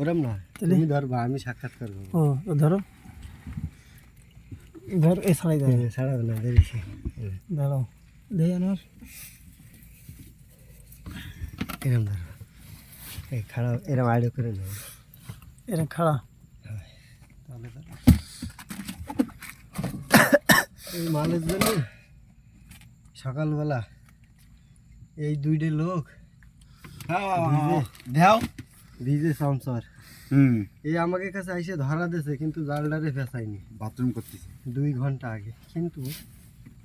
ওরম না। তাহলে? তুমি ধরবা আমি সাক্ষাৎ করব। ও ধরো। ধর এ ছাড়াই দেয় ছাড়াবে না বেরিয়েছে দাঁড়াও দেই আমার। এরম ধরো। এই খারাপ এরম আইডিয়া করে নেব এরা খাড়া। তাহলে তো এই মালের জন্য সকালবেলা। এই দুইটে লোক। দেও। ভিজে সমসর হুম। এই আমাকে কাছে আইসে ধরা দিয়েছে কিন্তু জালটারে ফেসাইনি বাথরুম করতেছি। দুই ঘণ্টা আগে। কিন্তু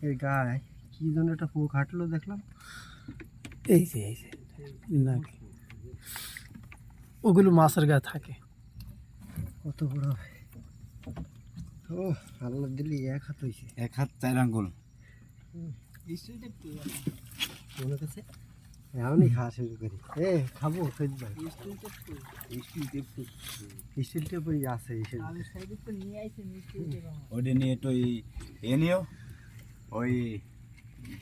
এই গায়ে কি যেন একটা পোক হাঁটলো দেখলাম। এই যে এই যে। না ওগুলো মাছের গায়ে থাকে। কত বড় ও আল্লাহ দিলি এক হাত হয়েছে এক হাত চার আঙ্গুল। মনে কাছে এমনই খাওয়া শুরু করি। এ খাব খেয়ে স্টিল টেপই আছে ওইটা নিয়ে এই এ নিও ওই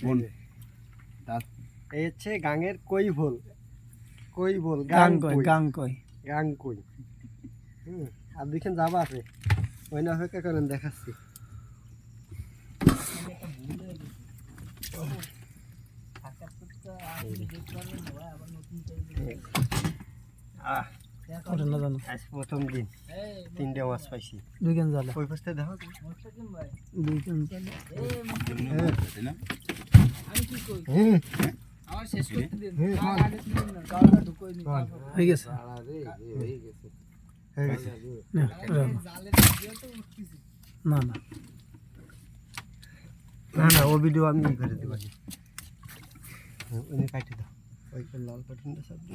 কোন এই হচ্ছে গাঙের কই ভোল। কই ভোল গাং কই গাং কয় গাং কই। হুম আর দুইখান যাবা আছে। ওই না অপেক্ষা করেন দেখাচ্ছি আহ ওটা না জানো আজ প্রথম দিন। তিনটে মাছ পাইছি। দুই কেন জালে ওই পাশে দেখো দুই কেন না হয়ে গেছে? না না না। না না ও ভিডিও আমি করে দেবো। ওই কাটি দাও। ওই লাল কাটিনটা সব